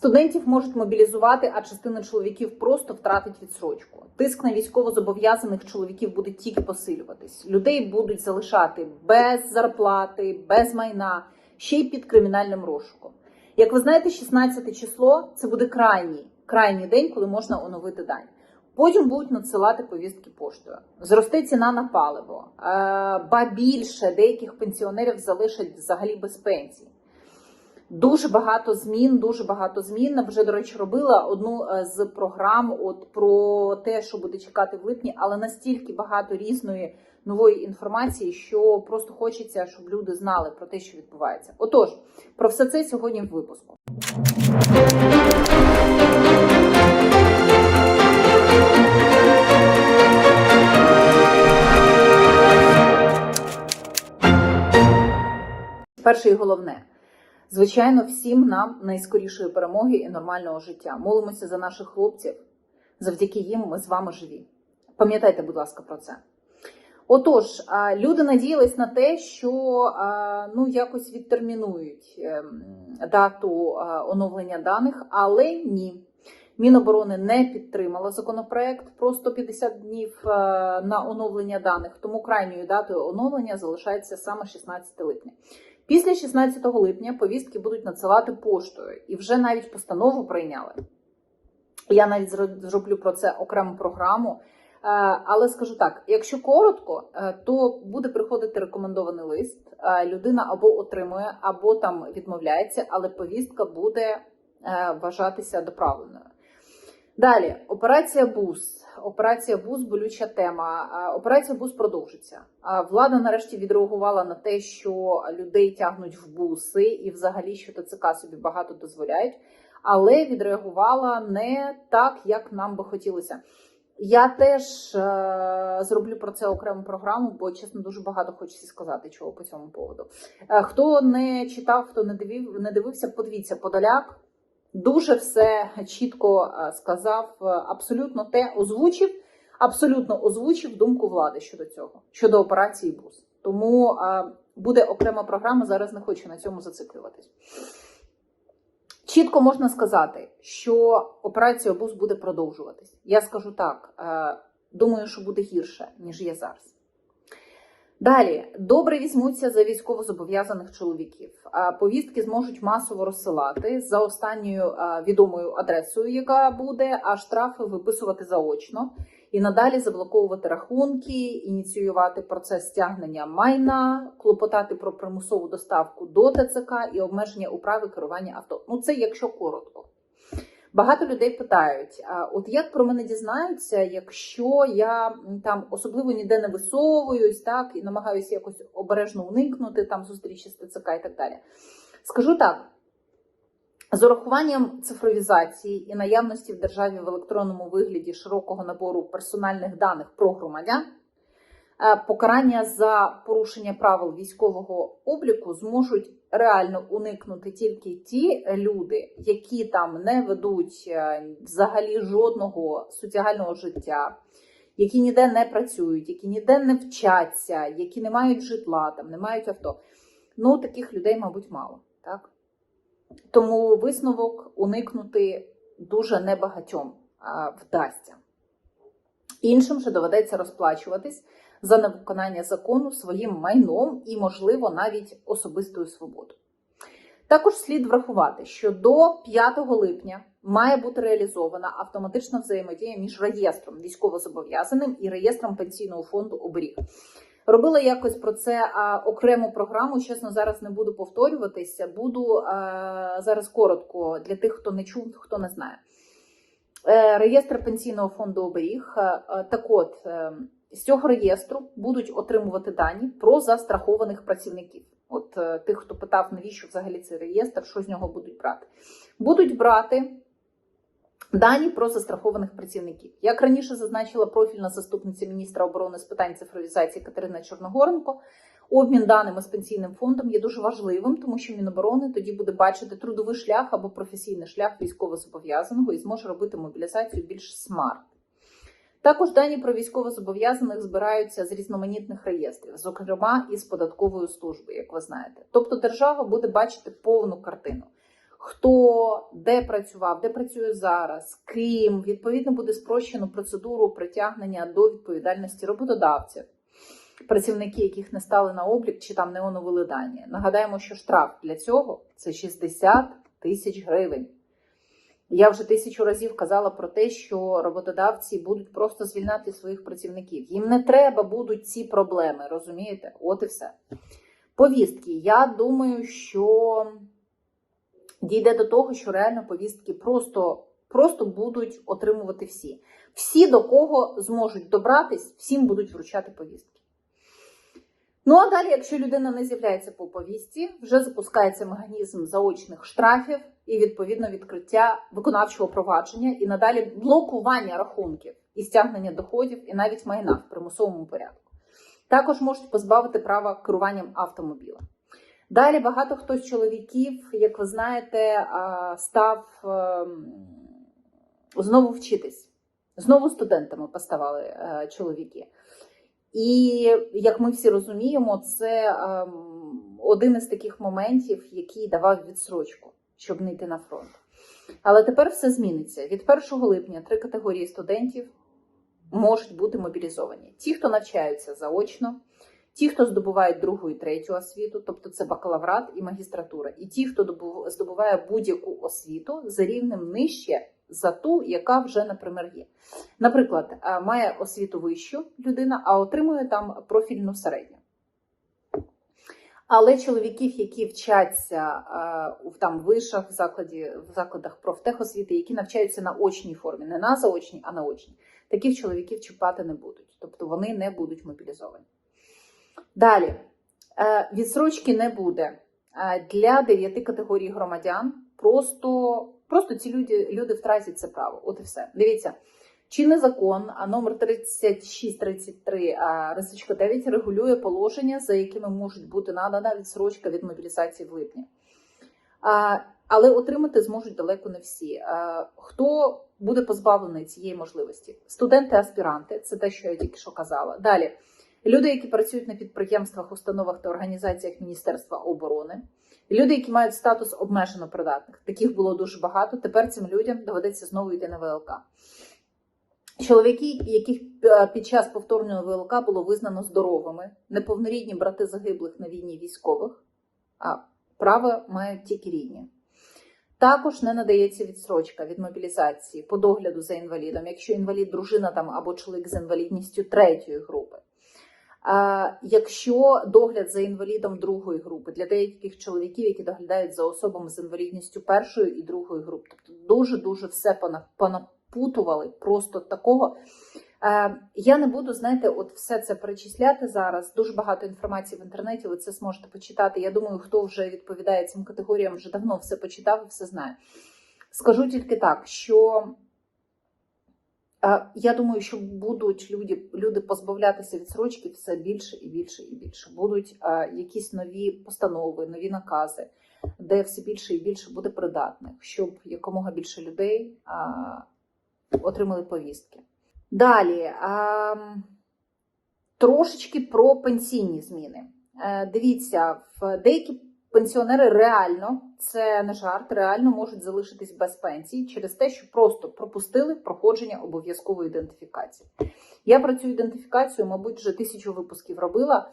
Студентів можуть мобілізувати, а частина чоловіків просто втратить відсрочку. Тиск на військовозобов'язаних чоловіків буде тільки посилюватись. Людей будуть залишати без зарплати, без майна, ще й під кримінальним розшуком. Як ви знаєте, 16 число це буде крайній, крайній день, коли можна оновити дані. Потім будуть надсилати повістки поштою. Зросте ціна на паливо, е, ба більше деяких пенсіонерів залишать взагалі без пенсії. Дуже багато змін, дуже багато змін. Вже, до речі, робила одну е, з програм от про те, що буде чекати в липні, але настільки багато різної нової інформації, що просто хочеться, щоб люди знали про те, що відбувається. Отож, про все це сьогодні в випуску. Перше і головне. Звичайно, всім нам найскорішої перемоги і нормального життя. Молимося за наших хлопців. Завдяки їм ми з вами живі. Пам'ятайте, будь ласка, про це. Отож, люди надіялись на те, що ну якось відтермінують ем, дату оновлення даних, але ні. Міноборони не підтримала законопроект про 150 днів на оновлення даних, тому крайньою датою оновлення залишається саме 16 липня. Після 16 липня повістки будуть надсилати поштою, і вже навіть постанову прийняли. Я навіть зроблю про це окрему програму. Е, Але скажу так: якщо коротко, е, то буде приходити рекомендований лист. Е, Людина або отримує, або там відмовляється, але повістка буде вважатися доправленою. Далі, операція БУС. Операція БУС болюча тема. Операція БУС продовжиться. Влада нарешті відреагувала на те, що людей тягнуть в буси, і взагалі, що ТЦК собі багато дозволяють, але відреагувала не так, як нам би хотілося. Я теж е, зроблю про це окрему програму, бо чесно дуже багато хочеться сказати, чого по цьому поводу. Е, хто не читав, хто не дивив, не дивився, подивіться Подоляк. Дуже все чітко е, сказав, е, абсолютно те озвучив, абсолютно озвучив думку влади щодо цього, щодо операції БУС. Тому е, буде окрема програма. Зараз не хочу на цьому зациклюватись. Чітко можна сказати, що операція БУС буде продовжуватись. Я скажу так: думаю, що буде гірше, ніж є зараз. Далі добре візьмуться за військовозобов'язаних чоловіків. Повістки зможуть масово розсилати за останньою відомою адресою, яка буде, а штрафи виписувати заочно і надалі заблоковувати рахунки, ініціювати процес стягнення майна, клопотати про примусову доставку до ТЦК і обмеження у праві керування авто. Ну це якщо коротко. Багато людей питають: а от як про мене дізнаються, якщо я там особливо ніде не висовуюсь, так і намагаюся якось обережно уникнути там зустрічі з ТЦК і так далі. Скажу так: з урахуванням цифровізації і наявності в державі в електронному вигляді широкого набору персональних даних про громадян. Е, Покарання за порушення правил військового обліку зможуть реально уникнути тільки ті люди, які там не ведуть е, взагалі жодного соціального життя, які ніде не працюють, які ніде не вчаться, які не мають житла, там не мають авто. Ну таких людей, мабуть, мало, так? Тому висновок уникнути дуже небагатьом а, вдасться. Іншим же доведеться розплачуватись за невиконання закону своїм майном і, можливо, навіть особистою свободою. Також слід врахувати, що до 5 липня має бути реалізована автоматична взаємодія між реєстром військовозобов'язаним і реєстром пенсійного фонду оберіг. Робила якось про це окрему програму. Чесно, зараз не буду повторюватися. Буду зараз коротко для тих, хто не чув, хто не знає. Е, Реєстр пенсійного фонду оберіг. Е, е, Так от, з цього реєстру будуть отримувати дані про застрахованих працівників. От е, тих, хто питав, навіщо взагалі цей реєстр, що з нього будуть брати. Будуть брати дані про застрахованих працівників. Як раніше зазначила профільна заступниця міністра оборони з питань цифровізації Катерина Чорногоренко, обмін даними з пенсійним фондом є дуже важливим, тому що Міноборони тоді буде бачити трудовий шлях або професійний шлях військовозобов'язаного і зможе робити мобілізацію більш смарт. Також дані про військовозобов'язаних збираються з різноманітних реєстрів, зокрема із податкової служби, як ви знаєте. Тобто держава буде бачити повну картину. хто де працював, де працює зараз, ким. Відповідно, буде спрощено процедуру притягнення до відповідальності роботодавців, працівники, яких не стали на облік чи там не оновили дані. Нагадаємо, що штраф для цього це 60 тисяч гривень. Я вже тисячу разів казала про те, що роботодавці будуть просто звільняти своїх працівників. Їм не треба будуть ці проблеми, розумієте? От і все. Повістки. Я думаю, що дійде до того, що реально повістки просто, просто будуть отримувати всі. Всі, до кого зможуть добратись, всім будуть вручати повістки. Ну а далі, якщо людина не з'являється по повісті, вже запускається механізм заочних штрафів і відповідно відкриття виконавчого провадження і надалі блокування рахунків і стягнення доходів, і навіть майна в примусовому порядку. Також можуть позбавити права керуванням автомобілем. Далі багато хто з чоловіків, як ви знаєте, став ем, знову вчитись. Знову студентами поставали е, чоловіки. І як ми всі розуміємо, це ем, один із таких моментів, який давав відсрочку, щоб не йти на фронт. Але тепер все зміниться. Від 1 липня три категорії студентів можуть бути мобілізовані: ті, хто навчаються заочно, ті, хто здобувають другу і третю освіту, тобто це бакалаврат і магістратура, і ті, хто добу- здобуває будь-яку освіту за рівнем нижче за ту, яка вже, наприклад, є. Наприклад, е, має освіту вищу людина, а отримує там профільну середню. Але чоловіків, які вчаться е, в вишах, в закладі, в закладах профтехосвіти, які навчаються на очній формі, не на заочній, а на очній, таких чоловіків чіпати не будуть, тобто вони не будуть мобілізовані. Далі, е, відсрочки не буде для дев'яти категорій громадян. Просто, просто ці люди, люди втратять це право. От і все. Дивіться. Чинний закон номер 3633 а, рисочка 9 регулює положення, за якими можуть бути надана відсрочка від мобілізації в липні. Але отримати зможуть далеко не всі. Хто буде позбавлений цієї можливості? Студенти-аспіранти, це те, що я тільки що казала. Далі люди, які працюють на підприємствах, установах та організаціях Міністерства оборони. Люди, які мають статус обмежено придатних, таких було дуже багато. Тепер цим людям доведеться знову йти на ВЛК. Чоловіки, яких е, під час повторного ВЛК було визнано здоровими, неповнорідні брати загиблих на війні військових, а право мають тільки рідні. Також не надається відсрочка від мобілізації по догляду за інвалідом, якщо інвалід дружина там або чоловік з інвалідністю третьої групи. Якщо догляд за інвалідом другої групи для деяких чоловіків, які доглядають за особами з інвалідністю першої і другої групи, тобто дуже дуже все понапутували просто такого. Я не буду, знаєте, от все це перечисляти зараз. Дуже багато інформації в інтернеті. Ви це зможете почитати. Я думаю, хто вже відповідає цим категоріям, вже давно все почитав і все знає. Скажу тільки так, що я думаю, що будуть люди, люди позбавлятися відсрочки все більше і більше і більше. Будуть е, якісь нові постанови, нові накази, де все більше і більше буде придатних, щоб якомога більше людей отримали повістки. Далі трошечки про пенсійні зміни. Е, Дивіться, в деякі пенсіонери реально, це не жарт, реально можуть залишитись без пенсії через те, що просто пропустили проходження обов'язкової ідентифікації. Я про цю ідентифікацію, мабуть, вже тисячу випусків робила.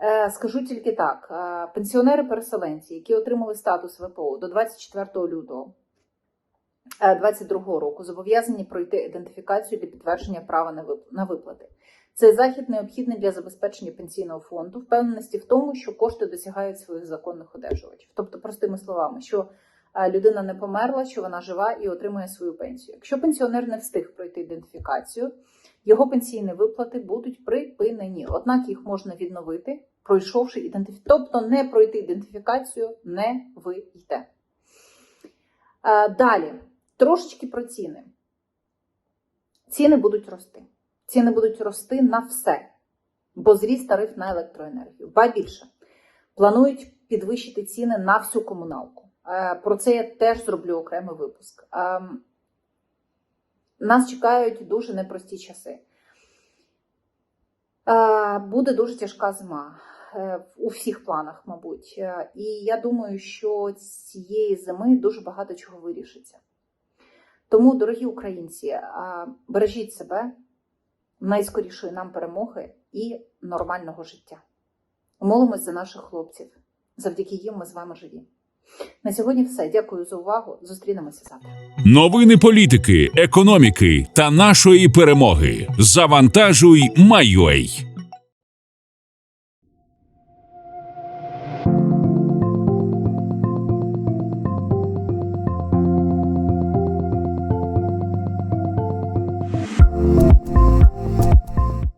Е, Скажу тільки так: е, пенсіонери-переселенці, які отримали статус ВПО до 24 лютого 2022 року, зобов'язані пройти ідентифікацію для підтвердження права на виплати. Цей захід необхідний для забезпечення пенсійного фонду, впевненості в тому, що кошти досягають своїх законних одержувачів. Тобто, простими словами, що е, людина не померла, що вона жива і отримує свою пенсію. Якщо пенсіонер не встиг пройти ідентифікацію, його пенсійні виплати будуть припинені. Однак їх можна відновити, пройшовши ідентифікацію. Тобто не пройти ідентифікацію не вийде. Е, Далі, трошечки про ціни. Ціни будуть рости. Ціни будуть рости на все, бо зріс тариф на електроенергію. Ба більше планують підвищити ціни на всю комуналку. Е, Про це я теж зроблю окремий випуск. Ем, Нас чекають дуже непрості часи. Е, Буде дуже тяжка зима. е, у всіх планах, мабуть. Е, І я думаю, що цієї зими дуже багато чого вирішиться. Тому, дорогі українці, бережіть себе найскорішої нам перемоги і нормального життя. Молимось за наших хлопців. Завдяки їм ми з вами живі. На сьогодні все. Дякую за увагу. Зустрінемося завтра. Новини політики, економіки та нашої перемоги. Завантажуй, Майой.